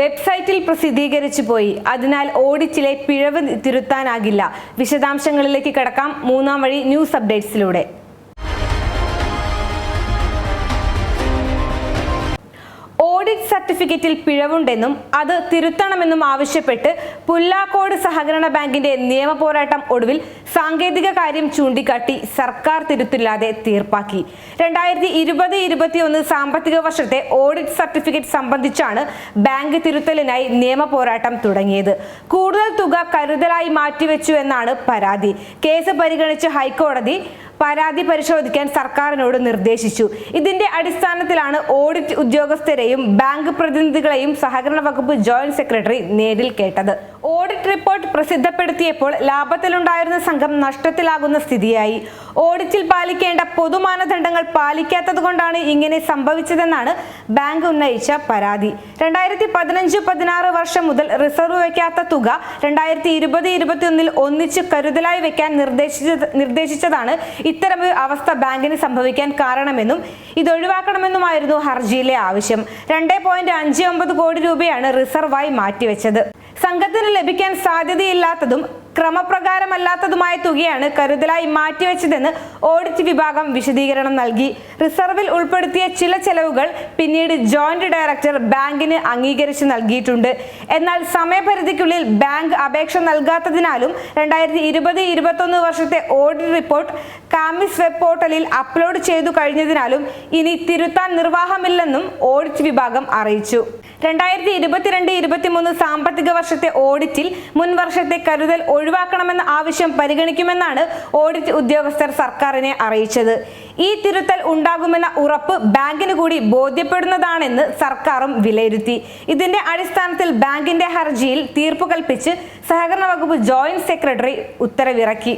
വെബ്സൈറ്റിൽ പ്രസിദ്ധീകരിച്ചു പോയി. അതിനാൽ ഓഡിറ്റിലെ പിഴവ് തിരുത്താനാകില്ല. വിശദാംശങ്ങളിലേക്ക് കടക്കാം. മൂന്നാം വഴി ന്യൂസ് അപ്ഡേറ്റ്സിലൂടെ. ഓഡിറ്റ് സർട്ടിഫിക്കറ്റിൽ പിഴവുണ്ടെന്നും അത് തിരുത്തണമെന്നും ആവശ്യപ്പെട്ട് പുല്ലാക്കോട് സഹകരണ ബാങ്കിന്റെ നിയമപോരാട്ടം ഒടുവിൽ സാങ്കേതിക കാര്യം ചൂണ്ടിക്കാട്ടി സർക്കാർ തിരുത്തില്ലാതെ തീർപ്പാക്കി. രണ്ടായിരത്തി ഇരുപത് ഇരുപത്തിയൊന്ന് സാമ്പത്തിക വർഷത്തെ ഓഡിറ്റ് സർട്ടിഫിക്കറ്റ് സംബന്ധിച്ചാണ് ബാങ്ക് തിരുത്തലിനായി നിയമ പോരാട്ടം തുടങ്ങിയത്. കൂടുതൽ തുക കരുതലായി മാറ്റിവെച്ചു എന്നാണ് പരാതി. കേസ് പരിഗണിച്ച് ഹൈക്കോടതി പരാതി പരിശോധിക്കാൻ സർക്കാരിനോട് നിർദ്ദേശിച്ചു. ഇതിന്റെ അടിസ്ഥാനത്തിലാണ് ഓഡിറ്റ് ഉദ്യോഗസ്ഥരെയും ബാങ്ക് പ്രതിനിധികളെയും സഹകരണ വകുപ്പ് ജോയിന്റ് സെക്രട്ടറി നേരിൽ കേട്ടത്. ഓഡിറ്റ് റിപ്പോർട്ട് പ്രസിദ്ധപ്പെടുത്തിയപ്പോൾ ലാഭത്തിലുണ്ടായിരുന്ന സംഘം നഷ്ടത്തിലാകുന്ന സ്ഥിതിയായി. ഓഡിറ്റിൽ പാലിക്കേണ്ട പൊതുമാനദണ്ഡങ്ങൾ പാലിക്കാത്തതുകൊണ്ടാണ് ഇങ്ങനെ സംഭവിച്ചതെന്നാണ് ബാങ്ക് ഉന്നയിച്ച പരാതി. രണ്ടായിരത്തി പതിനഞ്ച് പതിനാറ് വർഷം മുതൽ റിസർവ് വയ്ക്കാത്ത തുക രണ്ടായിരത്തി ഇരുപത് ഇരുപത്തിയൊന്നിൽ ഒന്നിച്ച് കരുതലായി വെക്കാൻ നിർദ്ദേശിച്ച നിർദ്ദേശിച്ചതാണ് ഇത്തരമൊരു അവസ്ഥ ബാങ്കിന് സംഭവിക്കാൻ കാരണമെന്നും ഇത് ഒഴിവാക്കണമെന്നുമായിരുന്നു ഹർജിയിലെ ആവശ്യം. രണ്ടേ പോയിന്റ് അഞ്ച് ഒമ്പത് കോടി രൂപയാണ് റിസർവായി മാറ്റിവെച്ചത്. സംഘത്തിന് ലഭിക്കാൻ സാധ്യതയില്ലാത്തതും ക്രമപ്രകാരമല്ലാത്തതുമായ തുകയാണ് കരുതലായി മാറ്റിവെച്ചതെന്ന് ഓഡിറ്റ് വിഭാഗം വിശദീകരണം നൽകി. റിസർവിൽ ഉൾപ്പെടുത്തിയ ചില ചെലവുകൾ പിന്നീട് ജോയിന്റ് ഡയറക്ടർ ബാങ്കിന് അംഗീകരിച്ച് നൽകിയിട്ടുണ്ട്. എന്നാൽ സമയപരിധിക്കുള്ളിൽ ബാങ്ക് അപേക്ഷ നൽകാത്തതിനാലും രണ്ടായിരത്തി ഇരുപത് ഇരുപത്തൊന്ന് വർഷത്തെ ഓഡിറ്റ് റിപ്പോർട്ട് കാമിസ് വെബ് പോർട്ടലിൽ അപ്ലോഡ് ചെയ്തു കഴിഞ്ഞതിനാലും ഇനി തിരുത്താൻ നിർവാഹമില്ലെന്നും ഓഡിറ്റ് വിഭാഗം അറിയിച്ചു. രണ്ടായിരത്തി ഇരുപത്തിരണ്ട് ഇരുപത്തിമൂന്ന് സാമ്പത്തിക വർഷത്തെ ഓഡിറ്റിൽ മുൻ വർഷത്തെ കരുതൽ ഒഴിവാക്കണമെന്ന ആവശ്യം പരിഗണിക്കുമെന്നാണ് ഓഡിറ്റ് ഉദ്യോഗസ്ഥർ സർക്കാരിനെ അറിയിച്ചത്. ഈ തിരുത്തൽ ഉണ്ടാകുമെന്ന ഉറപ്പ് ബാങ്കിന് കൂടി ബോധ്യപ്പെടുന്നതാണെന്ന് സർക്കാരും വിലയിരുത്തി. ഇതിന്റെ അടിസ്ഥാനത്തിൽ ബാങ്കിന്റെ ഹർജിയിൽ തീർപ്പ് കൽപ്പിച്ച് സഹകരണ വകുപ്പ് ജോയിന്റ് സെക്രട്ടറി ഉത്തരവിറക്കി.